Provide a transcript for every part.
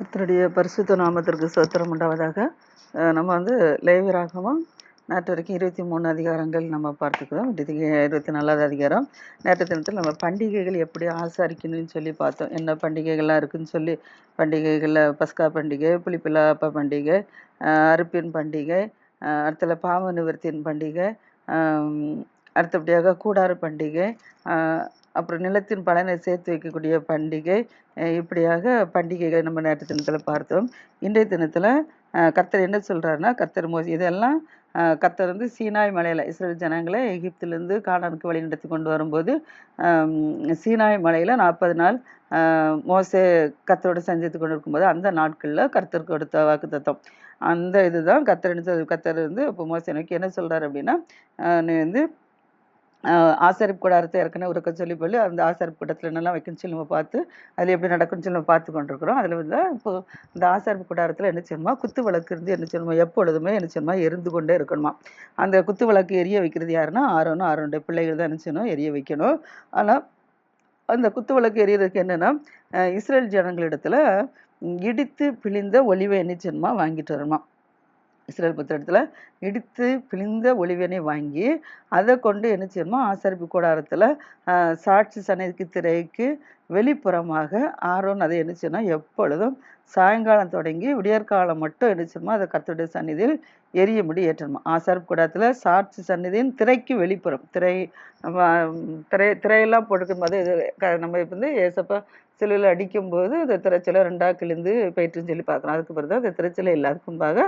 கர்த்தருடைய பரிசுத்த நாமத்திற்கு சோத்திரம் உண்டாவதாக. நம்ம வந்து லேவியராகவும் நேற்று வரைக்கும் இருபத்தி மூணு அதிகாரங்கள் நம்ம பார்த்துக்கிறோம். இருபத்தி நாலாவது அதிகாரம். நேற்று தினத்தில் நம்ம பண்டிகைகள் எப்படி ஆசாரிக்கணும்னு சொல்லி பார்த்தோம். என்ன பண்டிகைகள்லாம் இருக்குன்னு சொல்லி பண்டிகைகளில் பஸ்கா பண்டிகை புளிப்பிலாப்ப பண்டிகை அறுப்பின் பண்டிகை அடுத்தல பாவ நிவர்த்தியின் பண்டிகை அடுத்தபடியாக கூடாறு பண்டிகை அப்புறம் நிலத்தின் பலனை சேர்த்து வைக்கக்கூடிய பண்டிகை இப்படியாக பண்டிகைகளை நம்ம நேற்று தினத்தில் பார்த்தோம். இன்றைய தினத்தில் கர்த்தர் என்ன சொல்கிறாருன்னா கர்த்தர் மோசி இதெல்லாம் கத்தர் கர்த்தர் வந்து சீனாய் மலையில் இஸ்ரேல் ஜனங்களை எகிப்திலிருந்து கானானுக்கு வழி நடத்தி கொண்டு வரும்போது சீனாய் மலையில் நாற்பது நாள் மோசே கர்த்தரோடு சந்தித்து கொண்டு இருக்கும்போது அந்த நாட்களில் கர்த்தர் கொடுத்த வாக்குத்தத்தம். அந்த இதுதான் கர்த்தர் சொல் கர்த்தர் வந்து இப்போ மோசே நோக்கி என்ன சொல்கிறார் அப்படின்னா நீ வந்து ஆசாரிப்பு கூடாரத்தை ஏற்கனவே உறக்க சொல்லி சொல்லி அந்த ஆசாரிப்பு கூடத்தில் என்னெல்லாம் வைக்கணும்னு சொல்லி நம்ம பார்த்து அதில் எப்படி நடக்கும்னு சொல்லி நம்ம பார்த்து கொண்டிருக்கிறோம். அதில் வந்து இப்போ இந்த ஆசாரிப்பு கூடாரத்தில் என்ன செய்யணுமா? குத்து விளக்கு இருந்து என்ன செய்யணுமா? எப்பொழுதுமே என்ன செய்யணுமா? எரிந்து கொண்டே இருக்கணுமா? அந்த குத்து விளக்கு எரிய வைக்கிறது யாருன்னா ஆரோனும் ஆரோனுடைய பிள்ளைகள் தான் என்ன செய்யணும்? எரிய வைக்கணும். ஆனால் அந்த குத்து விளக்கு எரியறதுக்கு என்னென்னா இஸ்ரேல் ஜனங்களிடத்தில் இடித்து பிழிந்த ஒளிவை என்ன செய்யணுமா? வாங்கிட்டு வரணுமா? இஸ்ரேல் புத்திரத்தில் இடித்து பிழிந்த ஒளிவனை வாங்கி அதை கொண்டு என்ன செய்யணுமோ ஆசரிப்பு கூடாரத்தில் சாட்சி சன்னிதிக்கு திரைக்கு வெளிப்புறமாக ஆரோன் அதை என்ன செய்யணும் எப்பொழுதும் சாயங்காலம் தொடங்கி விடியற்காலம் மட்டும் என்ன செய்யணுமோ அதை கர்த்தருடைய சந்நிதியில் எரியும்படி ஏற்றணுமா. ஆசரிப்பு கூடாரத்தில் சாட்சி சந்நிதியின் திரைக்கு வெளிப்புறம் திரை திரை திரையெல்லாம் போட்டுக்கும் போது இது நம்ம இப்போ வந்து ஏசப்பா சிலையில் அடிக்கும்போது இந்த திரைச்சிலை ரெண்டாக கிழிந்து போயிட்டுன்னு சொல்லி பார்க்குறோம் அதுக்கு பிறகு அந்த திரைச்சிலை இல்லை அதுக்கு முன்பாக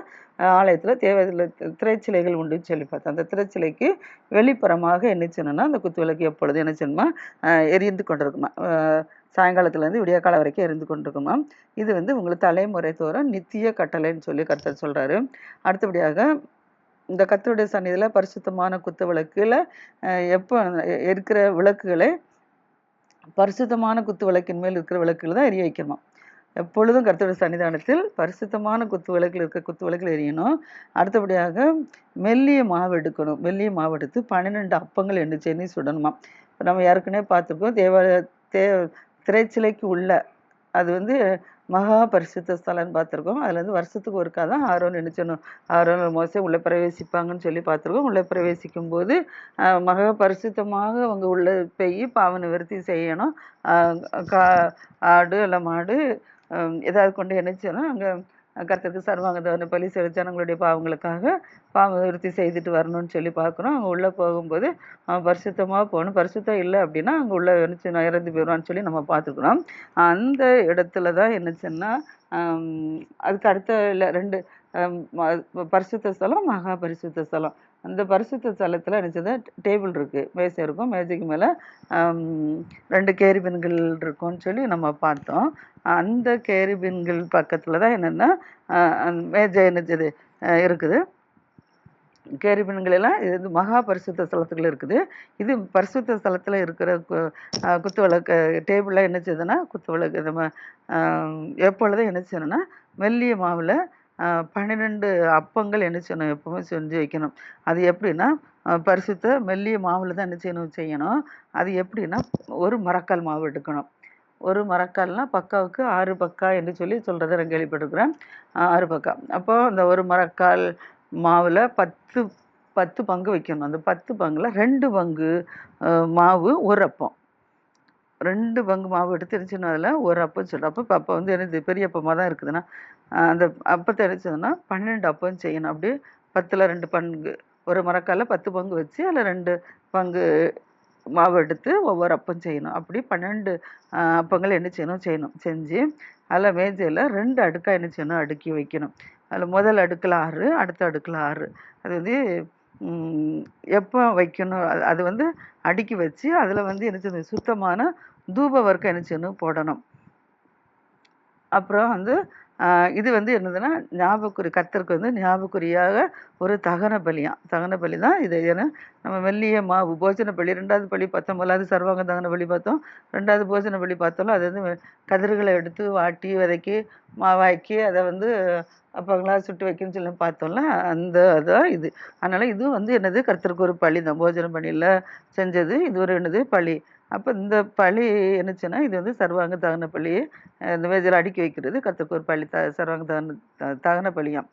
ஆலயத்தில் தேவையில்லை திரைச்சிலைகள் உண்டுன்னு சொல்லி பார்த்தோம் அந்த திரைச்சிலைக்கு வெளிப்புறமாக என்ன செய்யணும்னா அந்த குத்துவிளக்கு எப்பொழுது என்ன செய்யணுமா எரிந்து கொண்டிருக்குமா சாயங்காலத்துலேருந்து விடிய காலம் வரைக்கும் எரிந்து கொண்டிருக்குமா இது வந்து உங்களுக்கு தலைமுறை தோறும் நித்திய கட்டளைன்னு சொல்லி கருத்தர் சொல்கிறாரு அடுத்தபடியாக இந்த கத்தருடைய சந்நிதியில் பரிசுத்தமான குத்து விளக்குல எப்போ இருக்கிற விளக்குகளை பரிசுத்தமான குத்து விளக்கின் மேல் இருக்கிற விளக்குகள் தான் எரிய வைக்கணுமா. எப்பொழுதும் கர்த்தருடைய சன்னிதானத்தில் பரிசுத்தமான குத்து விளக்கில் இருக்க குத்து விளக்கில் எரியணும். அடுத்தபடியாக மெல்லிய மாவு எடுக்கணும். மெல்லிய மாவு எடுத்து பன்னிரெண்டு அப்பங்கள் எண்ணெய் சென்னி சுடணுமா. இப்போ நம்ம ஏற்கனவே பார்த்துருக்கோம் தேவாலய தே திரைச்சிலைக்கு உள்ள அது வந்து மகா பரிசுத்த ஸ்தலம்னு பார்த்துருக்கோம். அதுலேருந்து வருஷத்துக்கு ஒருக்கா தான் ஆரோன் நினைச்சணும் ஆரோன் மோசே உள்ளே பிரவேசிப்பாங்கன்னு சொல்லி பார்த்துருக்கோம். உள்ளே பிரவேசிக்கும் போது மகா பரிசுத்தமாக அவங்க உள்ளே போய் பாவ நிவர்த்தி செய்யணும். கா ஆடு இல்லை மாடு எதாவது ஏதாவது கொண்டு என்ன செய்யணும்? அங்கே கர்த்தருக்கு சர்வாங்க தவன பலி செலுத்தி ஜனங்களுடைய பாவங்களுக்காக பாவ நிவர்த்தி செய்துட்டு வரணும்னு சொல்லி பார்க்குறோம். அங்கே உள்ளே போகும்போது அவன் பரிசுத்தமாக போகணும். பரிசுத்தம் இல்லை அப்படின்னா அங்கே உள்ள என்ன இறந்து போயிடுவான்னு சொல்லி நம்ம பார்த்துக்கிறோம். அந்த இடத்துல தான் என்னச்சுன்னா அதுக்கு அடுத்த இல்லை ரெண்டு பரிசுத்த ஸ்தலம் மகா பரிசுத்த ஸ்தலம். அந்த பரிசுத்த ஸ்தலத்தில் நினச்சது டேபிள் இருக்குது மேசை இருக்கும். மேஜைக்கு மேலே ரெண்டு கேரிபின்கள் இருக்கும்னு சொல்லி நம்ம பார்த்தோம். அந்த கேரிபின்கள் பக்கத்தில் தான் என்னென்னா அந்த மேஜை என்னது இருக்குது. கேரிபின்கள் எல்லாம் இது வந்து மகா பரிசுத்த ஸ்தலத்துக்குள்ள இருக்குது. இது பரிசுத்த ஸ்தலத்தில் இருக்கிற கு- குத்து விளக்கு டேபிளில் என்ன செய்யுதுன்னா குத்து விளக்கு நம்ம எப்பொழுதும் என்ன செய்யணும்னா மெல்லிய மாவில் பன்னிரெண்டு அப்பங்கள் என்ன செய்யணும்? எப்பவுமே செஞ்சு வைக்கணும். அது எப்படின்னா பரிசுத்த மெல்லிய மாவில் தான் என்ன செய்யணும்? செய்யணும். அது எப்படின்னா ஒரு மரக்கால் மாவு எடுக்கணும். ஒரு மரக்கால்னால் பக்காவுக்கு ஆறு பக்கா என்று சொல்லி சொல்கிறத நான் கேள்விப்பட்டிருக்கிறேன். ஆறு பக்கா. அப்போ அந்த ஒரு மரக்கால் மாவில் பத்து பத்து பங்கு வைக்கணும். அந்த பத்து பங்கில் ரெண்டு பங்கு மாவு ஒரு அப்பம். ரெண்டு பங்கு மாவு எடுத்து இருந்துச்சுன்னா அதில். ஒரு அப்பம் சொல்கிறோம் அப்போ அப்போ வந்து எனக்கு பெரிய அப்பமாக தான் இருக்குதுன்னா அந்த அப்பத்தை எடுத்ததுன்னா பன்னெண்டு அப்பம் செய்யணும். அப்படியே பத்தில் ரெண்டு பங்கு ஒரு மரக்கால பத்து பங்கு வச்சு அதில் ரெண்டு பங்கு மாவு எடுத்து ஒவ்வொரு அப்பம் செய்யணும். அப்படி பன்னெண்டு அப்பங்கள் என்ன செய்யணும். செய்யணும் செஞ்சு அதில் மேஜையில் ரெண்டு அடுக்காக என்ன செய்யணும் அடுக்கி வைக்கணும். அதில் முதல் அடுக்கில் ஆறு அடுத்த அடுக்கில் ஆறு. அது வந்து எப்போ வைக்கணும்? அது- அது வந்து அடுக்கி வச்சு அதில் வந்து என்ன செய்யணும் சுத்தமான தூப வர்க்கம் என்ன செய்யணும்? போடணும். அப்புறம் வந்து இது வந்து என்னதுன்னா ஞாபகக்குறி கத்தருக்கு வந்து ஞாபகக்குறியாக ஒரு தகன பலியாம் தகன பலி தான் இது. ஏன்னா நம்ம மெல்லிய மாவு போஜன பலி ரெண்டாவது பலி பார்த்தோம். முதலாவது சர்வாங்க தகன பலி பார்த்தோம். ரெண்டாவது போஜன பலி பார்த்தோம்ல அது வந்து கதிர்களை எடுத்து வாட்டி வதக்கி மாவாக்கி அதை வந்து அப்பங்களா சுட்டு வைக்கணும்னு சொல்லி பார்த்தோம்ல அந்த அதான் இது. அதனால் இது வந்து என்னது? கருத்தருக்கு ஒரு பழி தான். போஜன பலியில் செஞ்சது. இது ஒரு என்னது? பழி அப்போ இந்த பழி என்னச்சுன்னா இது வந்து சர்வாங்க தகன பள்ளியை இந்த வேஜில் அடுக்கி வைக்கிறது கத்துக்கு ஒரு பள்ளி த சர்வாங்க தகன தகன பழியாம்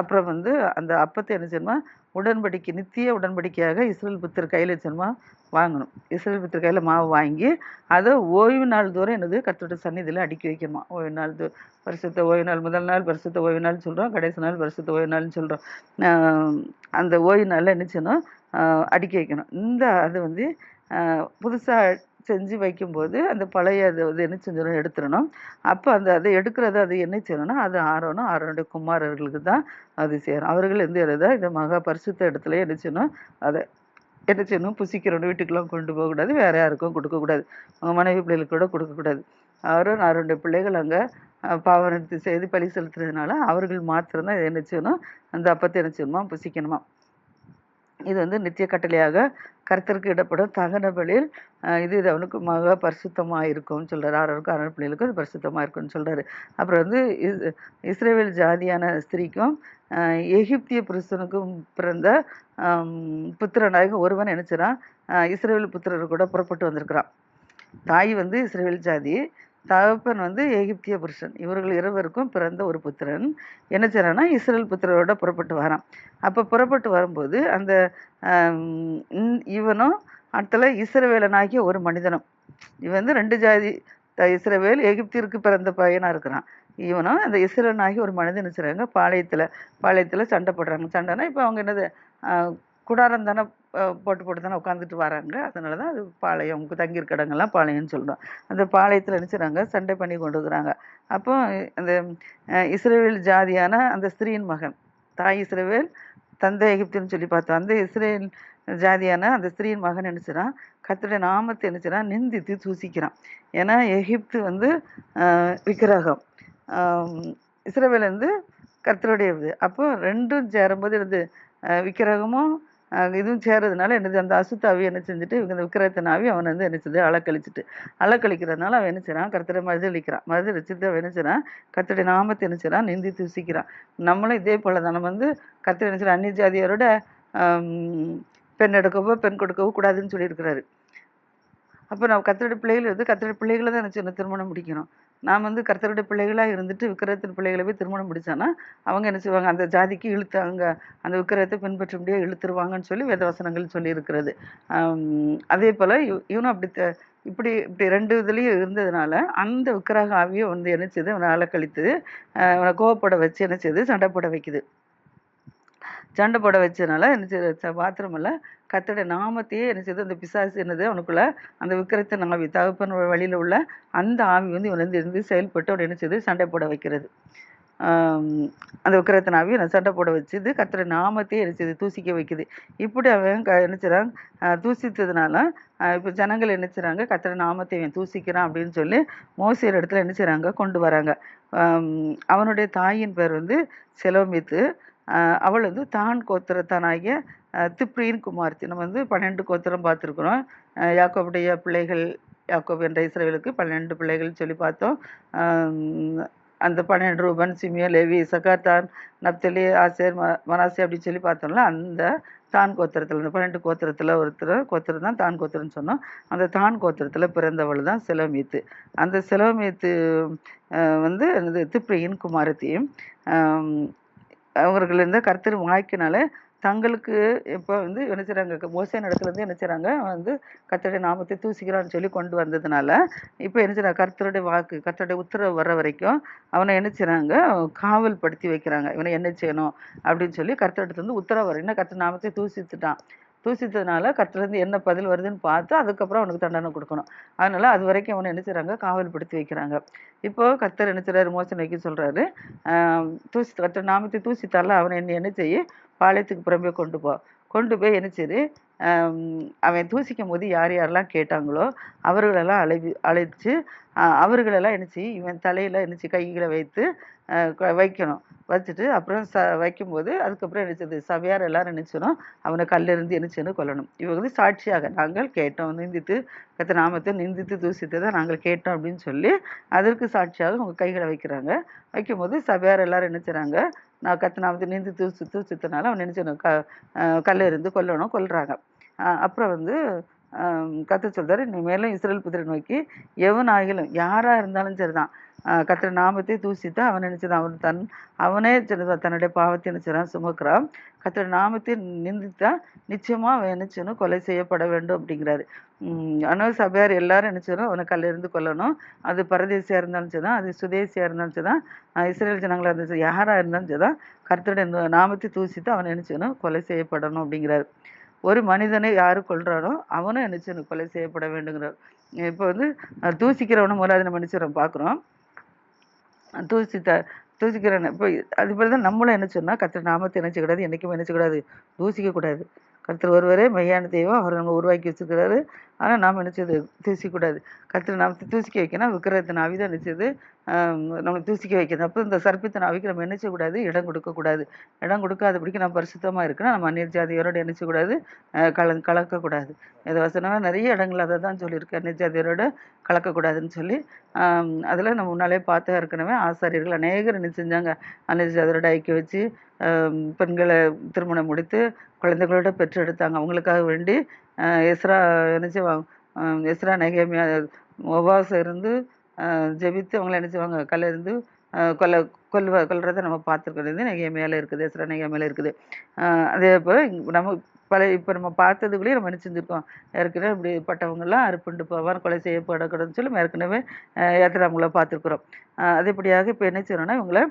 அப்புறம் வந்து அந்த அப்பத்தை என்ன செய்யணுமா உடன்படிக்கை நித்திய உடன்படிக்கையாக இஸ்ரேல் புத்தர் கையில் வச்சணுமா வாங்கணும். இஸ்ரேல் புத்தர் கையில் மாவு வாங்கி அதை ஓய்வு நாள் தூரம் என்னது கத்தோட சந்நிதியில் அடுக்கி வைக்கணுமா. ஓய்வு நாள் தோ பரிசுத்த ஓய்வு நாள் முதல் நாள் வருஷத்தை ஓய்வு நாள் சொல்கிறோம் கடைசி நாள் பரிசுத்த ஓய்வு நாள்னு சொல்கிறோம் அந்த ஓய்வு நாளில் என்ன செய்யணும் அடுக்கி வைக்கணும். இந்த அது வந்து புதுசாக செஞ்சு வைக்கும்போது அந்த பழைய அது வந்து என்ன செஞ்சிடணும் எடுத்துடணும். அப்போ அந்த அதை எடுக்கிறது அது என்ன செய்யணும்னா அது ஆரோனும் ஆரோனுடைய குமாரர்களுக்கு தான் அது சேரும் அவர்கள் எந்த இடதா இந்த மகா பரிசுத்த இடத்துல என்ன செய்யணும் அதை என்ன செய்யணும் புசிக்கிறோன்னு வீட்டுக்கெலாம் கொண்டு போகக்கூடாது. வேற யாருக்கும் கொடுக்கக்கூடாது. அவங்க மனைவி பிள்ளைகளுக்கு கூட கொடுக்கக்கூடாது. அவரும் அவருடைய பிள்ளைகள் அங்கே பாவனத்தை செய்து பலி செலுத்துறதுனால அவர்கள் மாத்திரம்தான் இதை என்ன செய்யணும் அந்த அப்பத்தை என்ன செய்யணுமா புசிக்கணுமா. இது வந்து நித்திய கட்டளையாக கருத்தருக்கு இடப்படும் தகன பலியில் இது இது அவனுக்கு மக பரிசுத்தமாக இருக்கும்னு சொல்கிறார் ஆரோருக்கும் ஆறு பிள்ளைகளுக்கும் அது பரிசுத்தமாக இருக்கும்னு சொல்கிறார் அப்புறம் வந்து இஸ்- இஸ்ரவேல் ஜாதியான ஸ்திரீக்கும் எகிப்திய புருஷனுக்கும் பிறந்த புத்திரனாக ஒருவன் நினச்சிடான் இஸ்ரேவேல் புத்திரர் கூட புறப்பட்டு வந்திருக்கிறான். தாய் வந்து இஸ்ரேவேல் ஜாதி. தகப்பன் வந்து எகிப்திய புருஷன். இவர்கள் இருவருக்கும் பிறந்த ஒரு புத்திரன். என்ன செய்றான்னா இஸ்ரேல் புத்திரரோட புறப்பட்டு வரான். அப்போ புறப்பட்டு வரும்போது அந்த இவனும் அடுத்தல இஸ்ரவேலனாகிய ஒரு மனிதனும். இவன் வந்து ரெண்டு ஜாதி த- இஸ்ரவேல் எகிப்திற்கு பிறந்த பையனாக இருக்கிறான். இவனும் அந்த இஸ்ரவேலனாகி ஒரு மனிதன் செய்கிறாங்க பாளையத்தில் பாளையத்தில் சண்டை போடுறாங்க. சண்டைனா இப்போ அவங்க என்னது குடாரம் தானே போட்டு போட்டு தானே உட்காந்துட்டு வராங்க. அதனால தான் அது பாளையம் அவங்க தங்கியிருக்க இடங்கள்லாம் பாளையம்னு சொல்கிறோம் அந்த பாளையத்தில் நினைச்சுறாங்க சண்டை பண்ணி கொண்டு இருக்கிறாங்க. அப்போ அந்த இஸ்ரேல் ஜாதியான அந்த ஸ்திரீயின் மகன் தாய் இஸ்ரவேல் தந்தை எகிப்துன்னு சொல்லி பார்த்தோம். அந்த இஸ்ரேல் ஜாதியான அந்த ஸ்திரீயின் மகன் நினச்சிடான் கத்துடைய நாமத்தை நினச்சிடான் நிந்தித்து தூசிக்கிறான். ஏன்னா எகிப்து வந்து விக்கிரகம். இஸ்ரேவேல் வந்து கர்த்தருடைய இது அப்போ ரெண்டும் சேரும்போது என்னது? விக்கிரகமும் இதுவும் சேர்றதுனால என்னது அந்த அசுத்தாவி என்ன செஞ்சுட்டு இவங்க இந்த விக்கிரத்தனாவி அவன் வந்து என்ன செய்யுது அலக்கழிச்சிட்டு. அலக்கழிக்கிறதுனால அவன் என்ன செய்றான்? கர்த்தரை மறுதளிக்கிறான் மறுதளிச்சுட்டு அவன் என்ன செய்றான்? கர்த்தருடைய நாமத்தை என்ன செய்றான்? நிந்தி தூசிக்கிறான் நம்மளும் இதே போல தான். நம்ம வந்து கர்த்தர் என்ன செய்றான் அந்நிய ஜாதியாரோட பெண் எடுக்கவோ பெண் கொடுக்கவோ கூடாதுன்னு சொல்லியிருக்கிறாரு. அப்போ நம்ம கர்த்தருடைய பிள்ளைகள் வந்து கர்த்தருடைய பிள்ளைகளை தான் என்ன செய்யணும்? திருமணம் முடிக்கணும். நாம் வந்து கர்த்தருடைய பிள்ளைகளாக இருந்துட்டு விக்கிரகத்தின் பிள்ளைகளை போய் திருமணம் முடித்தானா அவங்க என்ன செய்வாங்க? அந்த ஜாதிக்கு இழுத்து அங்க அந்த விக்கிரகத்தை பின்பற்ற முடியாது இழுத்துருவாங்கன்னு சொல்லி வேதவசனங்கள் சொல்லியிருக்கிறது. அதே போல் இவனும் அப்படி த- இப்படி இப்படி ரெண்டு இதுலேயும் இருந்ததுனால அந்த விக்கிரக ஆவியை வந்து என்ன செய்யுது அவனை அலக்கழித்து அவனை கோவப்பட வச்சு என்ன செய்யுது சண்டை போட வைக்குது. சண்டை போட வச்சதுனால என்ன செய்யுது பாத்திரமல்ல கத்தோட நாமத்தையே என்ன செய்யுது அந்த பிசாசு என்னது அவனுக்குள்ள அந்த விக்கிரத்தின் ஆவி தகப்பன் வழியில் உள்ள அந்த ஆவி வந்து இவன் வந்து இருந்து செயல்பட்டு அவனை என்ன செய்யுது சண்டை போட வைக்கிறது. அந்த விக்கிரத்தை நாவி அவனை சண்டை போட வச்சுது கத்தோட நாமத்தையே என்ன செய்து தூசிக்க வைக்குது. இப்படி அவன் க- என்ன தூசித்ததுனால இப்போ ஜனங்கள் என்ன செய்கிறாங்க கத்தோட நாமத்தை இவன் தூசிக்கிறான் அப்படின்னு சொல்லி மோசியர் இடத்துல என்ன செய்கிறாங்க கொண்டு வராங்க. அவனுடைய தாயின் பேர் வந்து செலோமித்து. அவள் வந்து தான் கோத்திரத்தானாகிய திப்ரியின் குமார்த்தி. நம்ம வந்து பன்னெண்டு கோத்திரம் பார்த்துருக்குறோம். யாக்கோபுடைய பிள்ளைகள் யாக்கோப் என்ற இஸ்ரேலுக்கு பன்னெண்டு பிள்ளைகள் சொல்லி பார்த்தோம். அந்த பன்னெண்டு ரூபன் சிமியோ லேவி சகாத்தான் நப்தலி ஆசேர் ம அப்படின்னு சொல்லி பார்த்தோம்ல அந்த தான் கோத்திரத்தில் இந்த பன்னெண்டு கோத்திரத்தில் ஒருத்தர் கோத்திரம் தான் தான் கோத்திரம்னு சொன்னோம். அந்த தான் கோத்திரத்தில் பிறந்தவள் தான் செலோமித்து. அந்த செலோமித்து வந்து திப்ரியின் குமாரத்தியும் அவர்கள் இருந்த கர்த்தர் வாய்க்கினால தங்களுக்கு இப்போ வந்து என்ன செய்கிறாங்க மோசை நடத்துலேருந்து என்ன செய்கிறாங்க வந்து கர்த்தருடைய நாமத்தை தூசிக்கிறான்னு சொல்லி கொண்டு வந்ததுனால இப்போ என்ன செய்கிறாங்க கர்த்தருடைய வாக்கு கர்த்தருடைய உத்தரவு வர வரைக்கும் அவனை என்ன செய்கிறாங்க காவல் படுத்தி வைக்கிறாங்க. இவனை என்ன செய்யணும்? அப்படின்னு சொல்லி கர்த்தரிடத்துல இருந்து உத்தரவு வர என்ன கர்த்தர் நாமத்தை தூசித்துட்டான் தூசித்ததுனால கர்த்தர்லேருந்து என்ன பதில் வருதுன்னு பார்த்து அதுக்கப்புறம் அவனுக்கு தண்டனை கொடுக்கணும். அதனால அது வரைக்கும் அவனை என்ன செய்கிறாங்க காவல் படுத்தி வைக்கிறாங்க. இப்போ கர்த்தர் என்ன செய்கிறாரு மோசன் வைக்க சொல்கிறாரு தூசி கர்த்தர் நாமத்தை தூசித்தால அவனை என்ன என்ன செய்ய? பாளையத்துக்கு புறம்பே கொண்டு போ. கொண்டு போய் என்ன செய்து அவன் தூசிக்கும் போது யார் யாரெல்லாம் கேட்டாங்களோ அவர்களெல்லாம் அழை அழைச்சு அவர்களெல்லாம் என்ன இவன் தலையில் என்ன கைகளை வைத்து வைக்கணும். வச்சுட்டு அப்புறம் ச வைக்கும்போது அதுக்கப்புறம் என்ன சபையார் எல்லாரும் நினைச்சணும் அவனை கல்லிருந்து என்ன கொல்லணும். இவங்க வந்து சாட்சியாக நாங்கள் கேட்டோம் நிந்தித்து கத்த நாமத்தை நிந்தித்து தூசித்ததை நாங்கள் கேட்டோம் அப்படின்னு சொல்லி அதற்கு சாட்சியாக அவங்க கைகளை வைக்கிறாங்க. வைக்கும்போது சபையார் எல்லாரும் என்ன நான் கத்த நாமத்தை நிந்தி தூசி தூசித்தனால அவன் நினைச்சணும் க கல்லிருந்து கொல்லணும் கொல்றாங்க. அப்புறம் வந்து கற்று சொல்கிறார் இனிமேலும் இஸ்ரேல் புத்திரை நோக்கி எவன் ஆகிலும் யாராக இருந்தாலும் சரிதான். கத்திர நாமத்தை தூசித்து அவன் நினைச்சதான் அவன் தன் அவனே சொல்லுதான் தன்னுடைய பாவத்தை நினைச்சான் சுமக்கிறான். கத்திர நாமத்தை நிந்தித்தா நிச்சயமாக அவன் நினைச்சனும் கொலை செய்யப்பட வேண்டும் அப்படிங்கிறாரு. ஆனால் சபையார் எல்லாரும் நினைச்சரும் அவனை கல்லிருந்து கொல்லணும். அது பரதேசியாக இருந்தாலும் சரிதான் அது சுதேசியாக இருந்தாலும் சரிதான் இஸ்ரேல் ஜனங்களாக இருந்தாலும் யாராக இருந்தாலும் சரிதான் கர்த்தருடைய நாமத்தை தூசித்து அவன் நினைச்சனும் கொலை செய்யப்படணும் அப்படிங்கிறாரு. ஒரு மனிதனை யார் கொள்றானோ அவனும் நினைச்சனும் கொலை செய்யப்பட வேண்டுங்கிறார். இப்போ வந்து தூசிக்கிறவனை முதலாவது நம்ம நினைச்சிடறோம் பார்க்குறோம். தூசித்த தூசிக்கிறவன் இப்போ அது போல தான் நம்மளும் என்ன சொன்னால் கத்திர நாமத்தை நினச்சிக்கூடாது என்றைக்குமே நினச்சிக்கூடாது தூசிக்கக்கூடாது. கருத்தர் ஒருவரே மெய்யான தெய்வம். அவர் நம்ம உருவாக்கி வச்சுருக்கிறாரு. ஆனால் நாம் நினச்சது தூசிக்கூடாது. கத்திர நாம் தூசிக்க வைக்கணும் விக்கிரகத்தின் ஆவிதான் நினச்சது நம்ம தூசிக்க வைக்கணும். அப்போ இந்த சர்ப்பத்தின் ஆவிக்கு நம்ம நினைச்சக்கூடாது இடம் கொடுக்கக்கூடாது. இடம் கொடுக்காதபடிக்கு நம்ம பரிசுத்தமாக இருக்கணும். நம்ம அந்நிய ஜாதியரோடு நினைச்சக்கூடாது கல கலக்கக்கூடாது. இது வசனமாக நிறைய இடங்கள் அதை தான் சொல்லியிருக்கு. அந்நிய ஜாதியரோடு கலக்கக்கூடாதுன்னு சொல்லி. அதில் நம்ம முன்னாலே பார்த்து இருக்கணுமே ஆசாரியர்கள் அநேகர் என்ன செஞ்சாங்க. அந்நிய ஜாதியரோட ஐக்கிய வச்சு பெண்களை திருமணம் முடித்து குழந்தைகளோட பெற்றெடுத்தாங்க. அவங்களுக்காக வேண்டி எஸ்ரா என்ன செய்வாங்க எஸ்ரா நெகேமியா உபவாசம் இருந்து ஜெபித்து அவங்கள என்ன செய்வாங்க கல்ல இருந்து கொல்ல கொல்வ கொல்றதை நம்ம பார்த்துருக்கிறது நெகேமியால இருக்குது எஸ்ரா நெகேமியால இருக்குது. அதே போல் நம்ம பல இப்போ நம்ம பார்த்ததுக்குள்ளேயே நம்ம என்ன செஞ்சுருக்கோம் ஏற்கனவே இப்படிப்பட்டவங்கெல்லாம் அறுப்புண்டு போவார் கொலை செய்யப்படக்கூடாதுன்னு சொல்லி ஏற்கனவே ஏற்றுறவங்கள பார்த்துருக்குறோம். அதேபடியாக இப்போ என்ன செய்யணும்னா இவங்களை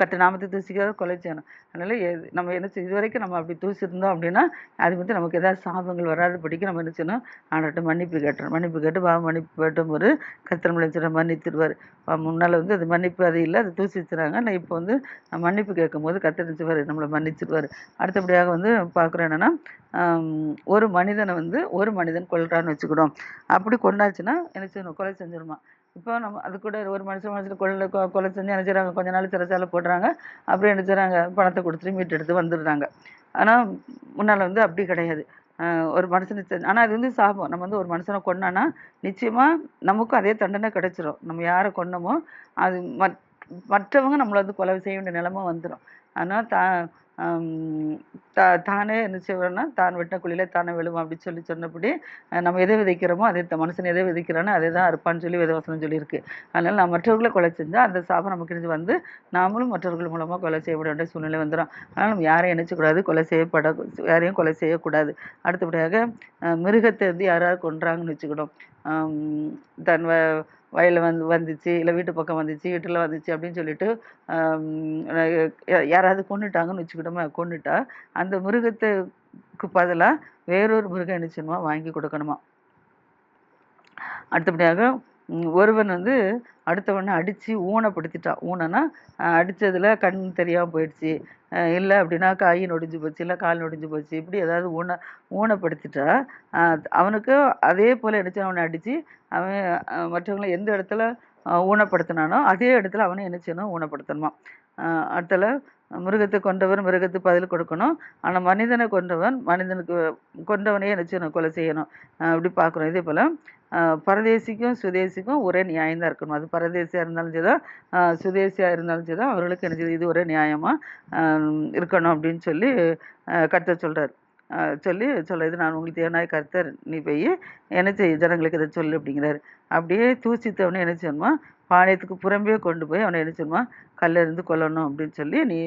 கட்ட நாமத்தை தூசிக்காத கொலை செய்யணும். அதனால நம்ம என்ன இது வரைக்கும் நம்ம அப்படி தூசிருந்தோம் அப்படின்னா அது வந்து நமக்கு ஏதாவது சாபங்கள் வராதபடிக்கு நம்ம என்ன செய்யணும்? ஆனாட்ட மன்னிப்பு கேட்டணும் மன்னிப்பு கேட்டு பாவம் மன்னிப்பு கேட்டும் ஒரு கத்திரம் விளைச்சிட மன்னித்துருவார். முன்னால் வந்து அது மன்னிப்பு அது இல்லை அது தூசி வச்சுறாங்க நான் இப்போ வந்து மன்னிப்பு கேட்கும் போது கத்திரிச்சுவார் நம்மளை மன்னிச்சிருவார். அடுத்தபடியாக வந்து பார்க்குறோம் என்னென்னா ஒரு மனிதனை வந்து ஒரு மனிதன் கொள்றான்னு வச்சுக்கிடும் அப்படி கொண்டாச்சுன்னா என்ன செய்யணும்? கொலை செஞ்சிருமா? இப்போ நம்ம அது கூட ஒரு மனுஷன் மனுஷன் கொள்ளை கொலை செஞ்சு என்ன செய்கிறாங்க கொஞ்ச நாள் சிறைச்சாலை போடுறாங்க. அப்புறம் என்ன செய்கிறாங்க பணத்தை கொடுத்துட்டு மீட்டு எடுத்து வந்துடுறாங்க. ஆனால் முன்னால் வந்து அப்படி கிடையாது. ஒரு மனுஷனை ஆனால் அது வந்து சாபம். நம்ம வந்து ஒரு மனுஷனை கொன்னோன்னா நிச்சயமாக நமக்கும் அதே தண்டனை கிடைச்சிரும். நம்ம யாரை கொன்னமோ அது மற்றவங்க நம்மளை வந்து கொலை செய்ய வேண்டிய நிலமை வந்துடும் ஆனால் தா தா தானே என்ன செய்வோம்னா தான் வெட்டின குழியில தானே விழுவும் அப்படின்னு சொல்லி சொன்னபடி நம்ம எதை விதைக்கிறோமோ அதே மனுஷன் எதை விதைக்கிறானோ அதே தான் இருப்பான்னு சொல்லி விதவசனம் சொல்லியிருக்கு. அதனால் நான் மற்றவர்களை கொலை செஞ்சால் அந்த சாபம் நமக்கு இருந்து வந்து நாமளும் மற்றவர்கள் மூலமாக கொலை செய்யப்பட வேண்டிய சூழ்நிலை வந்துடும் அதனால் நம்ம யாரையும் நினச்சக்கூடாது கொலை செய்யப்பட யாரையும் கொலை செய்யக்கூடாது. அடுத்தபடியாக மிருகத்தை வந்து யாராவது கொன்றாங்கன்னு வச்சுக்கிடும் தன் வயலில் வந்து வந்துச்சு இல்லை வீட்டு பக்கம் வந்துச்சு வீட்டில் வந்துச்சு அப்படின்னு சொல்லிட்டு யாராவது கொண்டுட்டாங்கன்னு வச்சுக்கிட்டோமா கொண்டுட்டா அந்த மிருகத்துக்கு பதிலாக வேறொரு மிருகம் என்ன வாங்கி கொடுக்கணுமா? அடுத்தபடியாக ஒருவன் வந்து அடுத்தவனை அடித்து ஊனப்படுத்திட்டான் ஊனன்னா அடித்ததில் கண் தெரியாமல் போயிடுச்சு. இல்லை அப்படின்னா கை நொடிஞ்சு போச்சு இல்லை கால் நொடிஞ்சு போச்சு. இப்படி ஏதாவது ஊன ஊனப்படுத்திட்டா அவனுக்கு அதே போல் என்ன அவனை அடித்து அவன் மற்றவங்களை எந்த இடத்துல ஊனப்படுத்தினானோ அதே இடத்துல அவனை என்ன செய்யணும்? ஊனப்படுத்தணுமா அடுத்தல மிருகத்தை கொண்டவர் மிருகத்துக்கு பதில் கொடுக்கணும். ஆனால் மனிதனை கொண்டவன் மனிதனுக்கு கொண்டவனையே என்ன செய்யணும்? கொலை செய்யணும். அப்படி பார்க்குறோம் இதே போல் பரதேசிக்கும் சுதேசிக்கும் ஒரே நியாயம் தான் இருக்கணும். அது பரதேசியாக இருந்தாலும் சரி தான் சுதேசியாக இருந்தாலும் சரி தான் அவர்களுக்கு என்ன இது ஒரே நியாயமாக இருக்கணும் அப்படின்னு சொல்லி கற்று சொல்கிறார் சொல்லி சொல்ல இது நான் உங்களுக்கு தேவனாய் கர்த்தர் நீ போய் என்ன செய்ய ஜனங்களுக்கு இதை சொல்லு அப்படிங்கிறாரு. அப்படியே தூசித்தவனே என்ன செய்யணுமா பாளையத்துக்கு புறம்பே கொண்டு போய் அவனை என்ன செய்யணுமா கல்லிருந்து கொல்லணும் அப்படின்னு சொல்லி நீ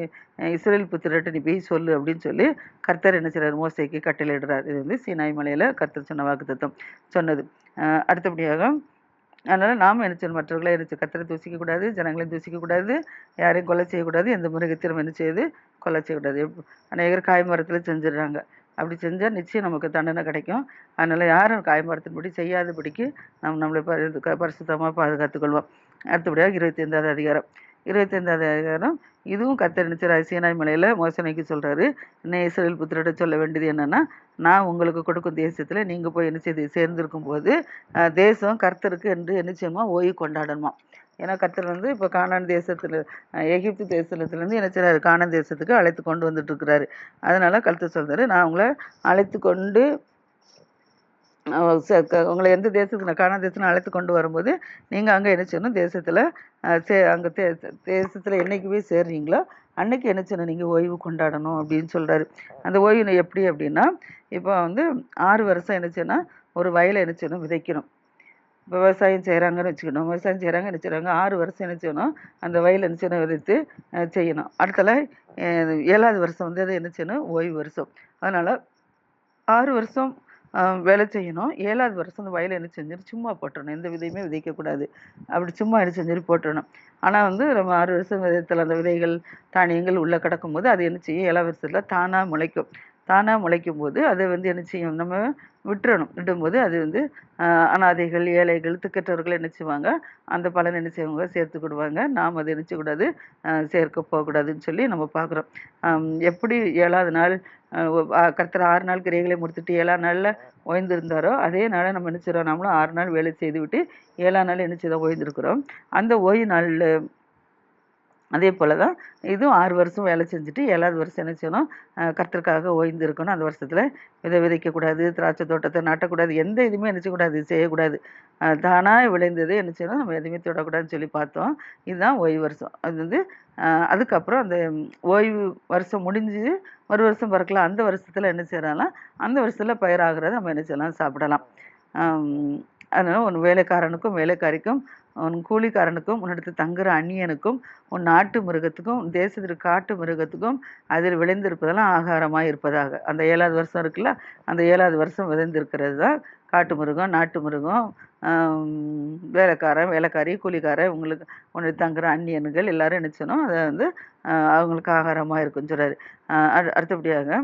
இஸ்ரேல் புத்திரட்டு நீ போய் சொல்லு அப்படின்னு சொல்லி கர்த்தர் என்ன செய்கிறார் மோசைக்கு கட்டளையிடுறார். இது வந்து சீனாய் மலையில் கர்த்தர் சொன்ன வாக்கு தத்துவம் சொன்னது அடுத்தபடியாக அதனால் நாம் என்ன செய்யணும்? மற்றவர்களை என்ன கத்தரை தூசிக்கக்கூடாது ஜனங்களையும் தூசிக்கக்கூடாது யாரையும் கொலை செய்யக்கூடாது எந்த மிருகத்திலும் என்ன செய்யுது கொலை செய்யக்கூடாது அநேகர் காய்மரத்தில் செஞ்சிடுறாங்க. அப்படி செஞ்சால் நிச்சயம் நமக்கு தண்டனை கிடைக்கும். அதனால் யாரும் காய்மரத்தின்படி செய்யாதபடிக்கு நம்ம நம்மளை பரிசுத்தமாக பாதுகாத்துக்கொள்வோம் அடுத்தபடியாக இருபத்தி ஐந்தாவது அதிகாரம். இருபத்தி ஐந்தாவது அதிகாரம் இதுவும் கத்தர் நினைச்சார் சீனாய் மலையில் மோசனைக்கு சொல்கிறாரு என்ன இஸ்ரேல் புத்திரிட்ட சொல்ல வேண்டியது என்னென்னா நான் உங்களுக்கு கொடுக்கும் தேசத்தில் நீங்கள் போய் என்ன செய்து சேர்ந்திருக்கும் போது தேசம் கர்த்தருக்கு என்று என்ன செய்யணுமா ஓய்வு கொண்டாடணுமா? ஏன்னா கர்த்தர் வந்து இப்போ காணான் தேசத்தில் எகிப்து தேசத்துலேருந்து என்ன செய்யறாரு காணான் தேசத்துக்கு அழைத்து கொண்டு வந்துட்டு இருக்கிறாரு. அதனால கருத்து சொல்கிறாரு நான் உங்களை அழைத்து கொண்டு உங்களை எந்த தேசத்துக்கு நான் காணாத தேசத்துல அழைத்து கொண்டு வரும்போது நீங்க அங்க என்ன செய்யணும்? தேசத்துல சே அங்க தே தேசத்துல என்னைக்கு போய் சேர்றீங்களோ? அன்னைக்கு என்ன செய்யணும்? நீங்க ஓய்வு கொண்டாடணும் அப்படின்னு சொல்றாரு. அந்த ஓய்வு எப்படி அப்படின்னா இப்போ வந்து ஆறு வருஷம் என்ன செய்யணும் ஒரு வயலை என்ன செய்யணும்? விதைக்கணும். இப்போ விவசாயம் செய்கிறாங்கன்னு வச்சுக்கணும். விவசாயம் செய்கிறாங்க என்ன செய்கிறாங்க ஆறு வருஷம் என்ன செய்யணும்? அந்த வயல் என்ன செய்யணும்? விதைத்து செய்யணும். அடுத்தல ஏழாவது வருஷம் வந்து அது என்ன செய்யணும்? ஓய்வு வருஷம். அதனால் ஆறு வருஷம் வேலை செய்யணும். ஏழாவது வருஷம் அந்த வயலை என்ன செஞ்சிட்டு சும்மா போட்டுறணும். எந்த விதையுமே விதைக்கக்கூடாது அப்படி சும்மா என்ன செஞ்சுட்டு போட்டுறணும். ஆனால் வந்து நம்ம ஆறு வருஷம் விதத்தில் அந்த விதைகள் தானியங்கள் உள்ளே கிடக்கும்போது அது என்ன செய்யும்? ஏழாவது வருஷத்தில் தானாக முளைக்கும். தானாக முளைக்கும் போது அதை வந்து என்ன செய்யும்? நம்ம விட்டுறணும். விடும்போது அது வந்து அனாதைகள் ஏழைகள் திக்கற்றவர்கள் என்ன செய்வாங்க? அந்த பலன் என்ன செய்வாங்க? சேர்த்துக்கிடுவாங்க நாம் அதை என்ன செய்யக்கூடாது சேர்க்க போகக்கூடாதுன்னு சொல்லி நம்ம பார்க்குறோம். எப்படி ஏழாவது நாள் கருத்தர் ஆறு நாள் கிரைகளை முடித்துட்டு ஏழாம் நாளில் ஓய்ந்திருந்தாரோ அதே நாளை நம்ம என்ன செய்றோம்? நம்மளும் ஆறு நாள் வேலை செய்து விட்டு ஏழாம் நாள் என்ன செய்தோம்? ஓய்ந்திருக்கிறோம். அந்த ஓய்வு நாளில் அதே போல தான் இதுவும் ஆறு வருஷம் வேலை செஞ்சுட்டு ஏழாவது வருஷம் என்ன செய்யணும்? கத்திற்காக ஓய்ந்து இருக்கணும். அந்த வருஷத்தில் விதை விதைக்கக்கூடாது திராட்சை தோட்டத்தை நாட்டக்கூடாது எந்த இதுவுமே என்ன செய்யக்கூடாது. செய்யக்கூடாது தானாக விளைந்தது என்ன செய்யணும்? நம்ம எதுவுமே தொடக்கூடாதுன்னு சொல்லி பார்த்தோம். இதுதான் ஓய்வு வருஷம். அது வந்து அதுக்கப்புறம் அந்த ஓய்வு வருஷம் முடிஞ்சு ஒரு வருஷம் பிறக்கலாம். அந்த வருஷத்தில் என்ன செய்யலாம் அந்த வருஷத்தில் பயிராகிறத நம்ம என்ன செய்யலாம்? சாப்பிடலாம். அதனால் ஒன்று வேலைக்காரனுக்கும் வேலைக்காரிக்கும் உன் கூலிக்காரனுக்கும் உன்னிடத்து தங்குற அந்நியனுக்கும் உன் நாட்டு மிருகத்துக்கும் தேசத்திற்கு காட்டு மிருகத்துக்கும் அதில் விளைந்திருப்பதெல்லாம் ஆகாரமாக இருப்பதாக. அந்த ஏழாவது வருஷம் இருக்குல்ல அந்த ஏழாவது வருஷம் விளைந்திருக்கிறது தான் காட்டு மிருகம் நாட்டு மிருகம் வேலைக்காரன் வேலைக்காரி கூலிக்காரன் உங்களுக்கு ஒன்று தங்குற அந்நியன்கள் எல்லாரும் நினச்சனும் அதை வந்து அவங்களுக்கு ஆகாரமாக இருக்குன்னு சொல்கிறாரு அடு- அடுத்தபடியாக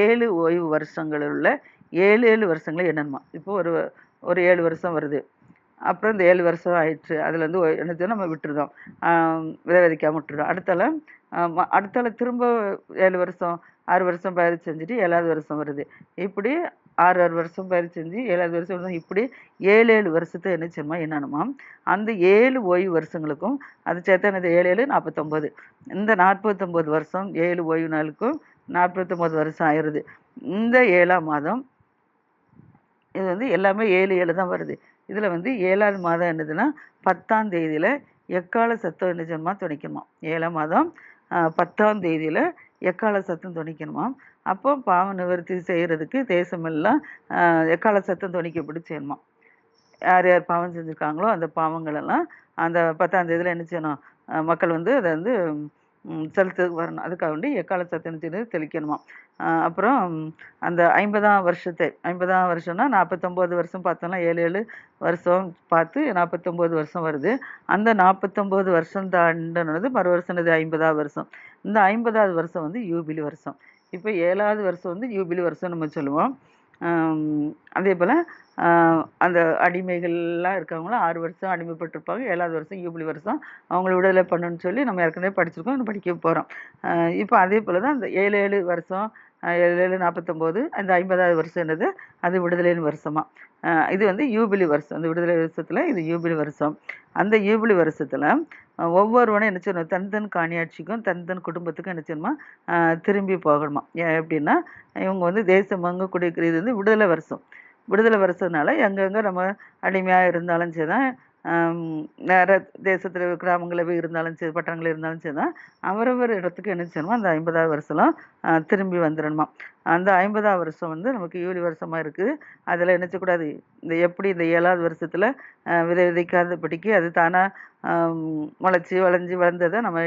ஏழு ஓய்வு வருஷங்களில் உள்ள ஏழு ஏழு வருஷங்களை எண்ணணுமா இப்போ ஒரு ஒரு ஏழு வருஷம் வருது. அப்புறம் இந்த ஏழு வருஷம் ஆயிடுச்சு அதுலேருந்து வந்து என்ன நம்ம விட்டுருதோம். விதை விதைக்காமல் விட்டுருதோம். அடுத்தால ம- அடுத்தால திரும்ப ஏழு வருஷம் ஆறு வருஷம் பயிர் செஞ்சுட்டு ஏழாவது வருஷம் வருது. இப்படி ஆறு ஆறு வருஷம் பயிர் செஞ்சு ஏழாவது வருஷம் வருஷம் இப்படி ஏழு ஏழு வருஷத்தை என்ன செய்யணுமா? என்னென்னமா அந்த ஏழு ஓய்வு வருஷங்களுக்கும் அது சேர்த்தா என்னது? ஏழு ஏழு நாற்பத்தொம்போது. இந்த நாற்பத்தொம்போது வருஷம் ஏழு ஓய்வு நாளுக்கும் நாற்பத்தொம்போது வருஷம் ஆயிடுது. இந்த ஏழாம் மாதம் இது வந்து எல்லாமே ஏழு ஏழு தான் வருது. இதில் வந்து ஏழாவது மாதம் என்னதுன்னா பத்தாம் தேதியில் எக்கால சத்தம் என்ன செய்யணுமா துணிக்கணுமா. ஏழாம் மாதம் பத்தாம் தேதியில் எக்கால சத்தம் துணிக்கணுமா? அப்போ பாவ நிவர்த்தி செய்கிறதுக்கு தேசமெல்லாம் எக்கால சத்தம் துணிக்கப்படி செய்யணுமா யார் யார் பாவம் செஞ்சுருக்காங்களோ அந்த பாவங்களெல்லாம் அந்த பத்தாம் தேதியில் என்ன செய்யணும்? மக்கள் வந்து அதை வந்து ம், செலுத்துக்கு வரணும். அதுக்காக வேண்டி எக்கால சத்தம் செய்து தெளிக்கணுமா. அப்புறம் அந்த ஐம்பதாம் வருஷத்தை ஐம்பதாம் வருஷம்னா நாற்பத்தொம்போது வருஷம் பார்த்தோம்னா ஏழு ஏழு வருஷம் பார்த்து நாற்பத்தொம்போது வருஷம் வருது. அந்த நாற்பத்தொம்போது வருஷம் தாண்டனது மறு வருஷம் இது ஐம்பதாவது வருஷம். இந்த ஐம்பதாவது வருஷம் வந்து யூபிலி வருஷம். இப்போ ஏழாவது வருஷம் வந்து யூபிலி வருஷம் நம்ம சொல்லுவோம். அதே போல் அந்த அடிமைகள்லாம் இருக்கவங்களும் ஆறு வருஷம் அடிமைப்பட்டிருப்பாங்க ஏழாவது வருஷம் யூபிலி வருஷம் அவங்கள விடுதலை பண்ணணும்னு சொல்லி நம்ம ஏற்கனவே படிச்சிருக்கோம் இன்னும் படிக்க போகிறோம் இப்போ அதே போல் தான் அந்த ஏழு ஏழு வருஷம் ஏழு ஏழு நாற்பத்தொம்போது அந்த ஐம்பதாவது வருஷம் என்னது? அது விடுதலையின் வருஷமாக இது வந்து யூபிலி வருஷம் அந்த விடுதலை வருஷத்தில் இது யூபிலி வருஷம். அந்த யூபிலி வருஷத்தில் ஒவ்வொருவனும் என்ன செய்யணும் தன் தன் காணியாட்சிக்கும் தன் தன் குடும்பத்துக்கும் என்ன செய்யணுமா? திரும்பி போகணுமா? ஏன் எப்படின்னா இவங்க வந்து தேசம் அங்கே குடிக்கிறது வந்து விடுதலை வருஷம். விடுதலை வருஷம்னால எங்கெங்கே நம்ம அடிமையாக இருந்தாலும் சரி தான் வேறு தேசத்தில் கிராமங்களில் போய் இருந்தாலும் சரி பட்டணங்களில் இருந்தாலும் சரி தான் அவரவர் இடத்துக்கு என்ன செய்யணுமோ அந்த ஐம்பதாவது வருஷம்லாம் திரும்பி வந்துடணுமா அந்த ஐம்பதாவது வருஷம் வந்து நமக்கு யூலி வருஷமாக இருக்குது அதில் என்ன செய்யக்கூடாது இந்த எப்படி இந்த ஏழாவது வருஷத்தில் விதை விதைக்காதபடிக்கு அது தானாக முளைச்சி வளைஞ்சி வளர்ந்ததை நம்ம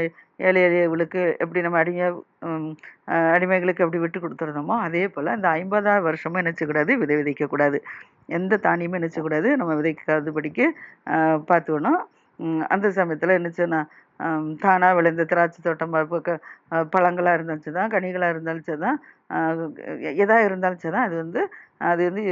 ஏழை எளியவர்களுக்கு எப்படி நம்ம அடிமையாக அடிமைகளுக்கு எப்படி விட்டு கொடுத்துருந்தோமோ அதே போல் அந்த ஐம்பதாவது வருஷமும் நினச்சக்கூடாது விதை விதைக்கக்கூடாது. எந்த தானியமும் நினச்சக்கூடாது. நம்ம விதைக்காதபடிக்கு பார்த்துக்கணும். அந்த சமயத்தில் என்னச்சுன்னா தானாக விளைந்த திராட்சை தோட்டம் பழங்களாக இருந்தாலும் தான் கனிகளாக இருந்தாலும் சரி தான் எதாக இருந்தாலும் சரி தான் அது வந்து அது வந்து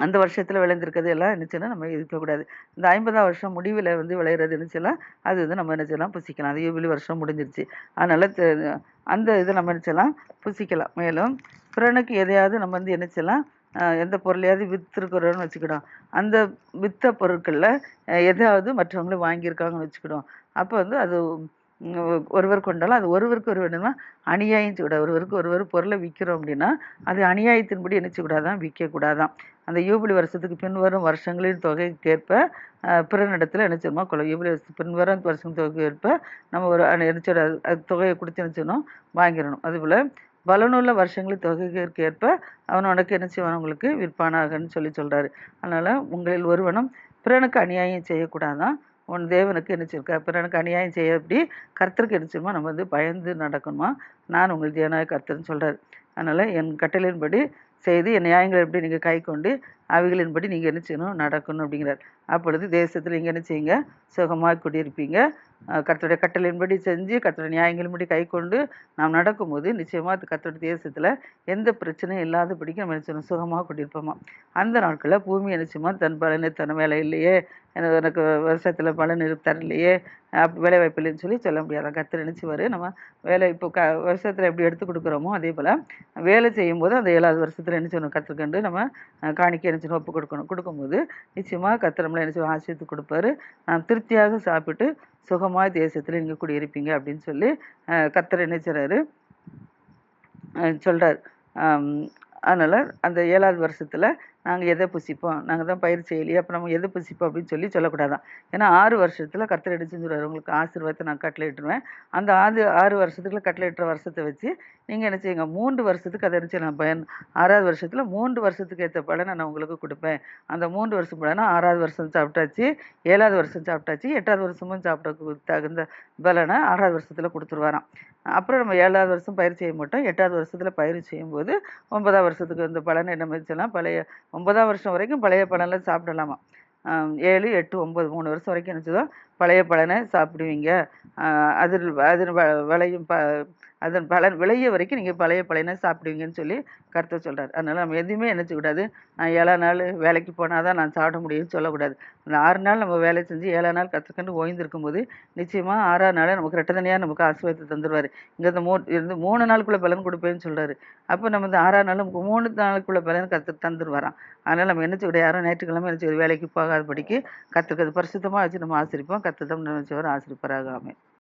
அந்த வருஷத்தில் விளைந்திருக்கிறது எல்லாம் என்னச்சுன்னா நம்ம இருக்கக்கூடாது இந்த ஐம்பதாம் வருஷம் முடிவில் வந்து விளையிறது என்ன அது வந்து நம்ம என்னச்செல்லாம் புசிக்கலாம். அது யூபிலி வருஷம் முடிஞ்சிருச்சு. அதனால் அந்த இதை நம்ம என்ன புசிக்கலாம். மேலும் பிறனுக்கு எதையாவது நம்ம வந்து என்னச்செல்லாம் எந்த பொருளையாவது விற்றுருக்குறோன்னு வச்சுக்கிடும் அந்த வித்த பொருட்களில் எதாவது மற்றவங்களும் வாங்கியிருக்காங்கன்னு வச்சுக்கிடும் அப்போ வந்து அது ஒருவர் கொண்டாலும் அது ஒருவருக்கு ஒரு என்னன்னா அநியாயம் செய்யக்கூடாது ஒருவருக்கு ஒருவர் பொருளை விற்கிறோம் அப்படின்னா அது அநியாயத்தின்படி என்ன செய்யக்கூடாதான் விற்கக்கூடாதான் அந்த யூபிலி வருஷத்துக்கு பின்வரும் வருஷங்களின் தொகைக்கேற்ப பிறனிடத்தில் என்ன செய்யணுமா கொள்ள யூபிலி வருஷத்துக்கு பின்வரும் வருஷம் தொகைக்கேற்ப நம்ம ஒரு அஹ், என்ன அது- தொகையை கொடுத்து என்ன செய்யணும் வாங்கிடணும். அதுபோல் பலனுள்ள வருஷங்களின் தொகைக்கு ஏற்ப அவன் உனக்கு என்ன செய்வான் உங்களுக்கு விற்பானாகன்னு சொல்லி சொல்கிறாரு அதனால் உங்களில் ஒருவனும் பிறனுக்கு அநியாயம் செய்யக்கூடாதான் உன் தேவனுக்கு என்ன பிறனுக்கு அநியாயம் செய்ய எப்படி கர்த்தருக்கு என்ன நம்ம வந்து பயந்து நடக்கணுமா? நான் உங்கள் தேவனாய் கர்த்தர்னு சொல்கிறார் அதனால் என் கட்டளையின்படி செய்து என் நியாயங்களை எப்படி நீங்கள் கை கொண்டு அவைகளின்படி நீங்கள் என்ன செய்யணும்? நடக்கணும் அப்படிங்கிறார். அப்பொழுது தேசத்தில் நீங்கள் என்ன செய்யுங்க? சுகமாக குடியிருப்பீங்க. கத்தோடைய கட்டளையின்படி செஞ்சு கத்தோட நியாயங்களின்படி கை கொண்டு நாம் நடக்கும்போது நிச்சயமாக அது தேசத்தில் எந்த பிரச்சனையும் இல்லாதபடிக்கு நம்ம என்ன செய்யணும்? சுகமாக குடியிருப்போமா? அந்த நாட்களில் பூமி என்ன செய்யுமா? தன் பலனை தன் வேலை இல்லையே. எனக்கு எனக்கு வருஷத்தில் பலன் இரு- தரலையே அப் வேலை வாய்ப்பு இல்லைன்னு சொல்லி சொல்ல முடியாது. கத்து நினச்சிவார் நம்ம வேலை இப்போ க வருஷத்தில் எப்படி எடுத்து கொடுக்குறோமோ அதே போல் வேலை செய்யும்போது அந்த ஏழாவது வருஷத்தில் என்ன செய்யணும் கற்றுக்கண்டு நம்ம காணிக்க காணிக்கை என்ன செய்யணும் ஒப்பு கொடுக்கணும். கொடுக்கும்போது நிச்சயமாக கர்த்தர் நம்மளை என்ன செய்வோம் ஆசிரியத்து கொடுப்பாரு. திருப்தியாக சாப்பிட்டு சுகமாக தேசத்தில் நீங்கள் குடியிருப்பீங்க அப்படின்னு சொல்லி கத்தர் நினைச்சுறாரு சொல்கிறார் அதனால் அந்த ஏழாவது வருஷத்தில் நாங்கள் எதை புசிப்போம்? நாங்கள் தான் பயிர் செய்யலையே அப்போ நம்ம எதை புசிப்போம் அப்படின்னு சொல்லி சொல்லக்கூடாதான். ஏன்னா ஆறு வருஷத்தில் கர்த்தர் எடுத்து சொல்லுவார் உங்களுக்கு ஆசீர்வாதத்தை நான் கட்டளையிட்டுருவேன் அந்த ஆறு ஆறு வருஷத்துக்குள்ள கட்டளையிட்டுற வருஷத்தை வச்சு நீங்கள் என்ன செய்யுங்க மூன்று வருஷத்துக்கு அதை என்ன நான் பயன் ஆறாவது வருஷத்தில் மூன்று வருஷத்துக்கு ஏற்ற பலனை நான் உங்களுக்கு கொடுப்பேன். அந்த மூன்று வருஷம் பலனை ஆறாவது வருஷம் சாப்பிட்டாச்சு ஏழாவது வருஷம் சாப்பிட்டாச்சு எட்டாவது வருஷமும் சாப்பிட தகுந்த பலனை ஆறாவது வருஷத்தில் கொடுத்துருவாராம். அப்புறம் நம்ம ஏழாவது வருஷம் பயிர் செய்ய மாட்டோம் எட்டாவது வருஷத்தில் பயிர் செய்யும்போது ஒன்பதாம் வருஷத்துக்கு இந்த பலனை என்ன வச்சலாம் பழைய ஒன்பதாம் வருஷம் வரைக்கும் பழைய பலனில் சாப்பிடலாமா? ஏழு எட்டு ஒம்பது மூணு வருஷம் வரைக்கும் என்னச்சதோ பழைய பலனை சாப்பிடுவீங்க. அதில் அதில் வ- விளையும் ப அதன் பலன் விளைய வரைக்கும் நீங்கள் பழைய பழையனா சாப்பிடுவீங்கன்னு சொல்லி கருத்தை சொல்கிறார் அதனால் நம்ம எதுவுமே என்ன நான் ஏழா நாள் வேலைக்கு போனால் தான் நான் சாப்பிட முடியும்னு சொல்லக்கூடாது. அந்த ஆறு நாள் நம்ம வேலை செஞ்சு ஏழாம் நாள் கற்றுக்கண்டு ஓய்ந்திருக்கும் போது நிச்சயமாக ஆறாம் நாள் நமக்கு ரெட்டதனையாக நமக்கு ஆசீர்வாதத்தை தந்துடுவார் இங்கே இந்த மூ இருந்து மூணு நாளுக்குள்ளே பலன் கொடுப்பேன்னு சொல்கிறார் அப்போ நம்ம இந்த ஆறாம் நாள் நமக்கு மூணு நாளுக்குள்ளே பலன் கற்று தந்துடுவாராம் அதனால் நம்ம என்ன செய்ய யாரும் ஞாயிற்றுக்கிழமை என்ன செய்ய வேலைக்கு போகாதபடிக்கு கற்றுக்கிறது பரிசுத்தமாக வச்சு நம்ம ஆசிரிப்போம். கற்றுத்தம் நினைச்சவர் ஆசிரிப்பராகாமே